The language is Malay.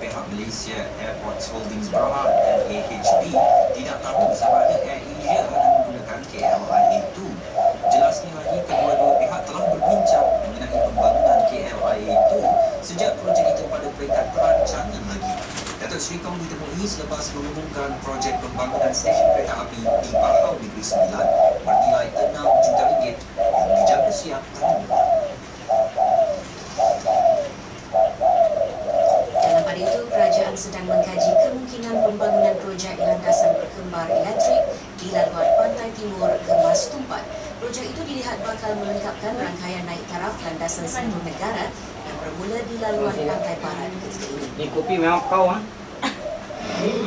pihak Malaysia Airports Holdings Berhad dan AHB tidak tahu sama ada Air India akan menggunakan KLIA itu. Jelasnya lagi, kedua-dua pihak telah berbincang mengenai pembangunan KLIA itu sejak projek itu pada peringkat perancangan lagi. Datuk Sri Kong ditemui selepas mengumumkan projek pembangunan stesen kereta api di Pahau Negeri Sembilan sedang mengkaji kemungkinan pembangunan projek landasan berkembar elektrik di laluan pantai timur Gemas Tumpat. Projek itu dilihat bakal melengkapkan rangkaian naik taraf landasan satu negara yang bermula di laluan pantai barat ketika ini. Ni kopi memang kau ah.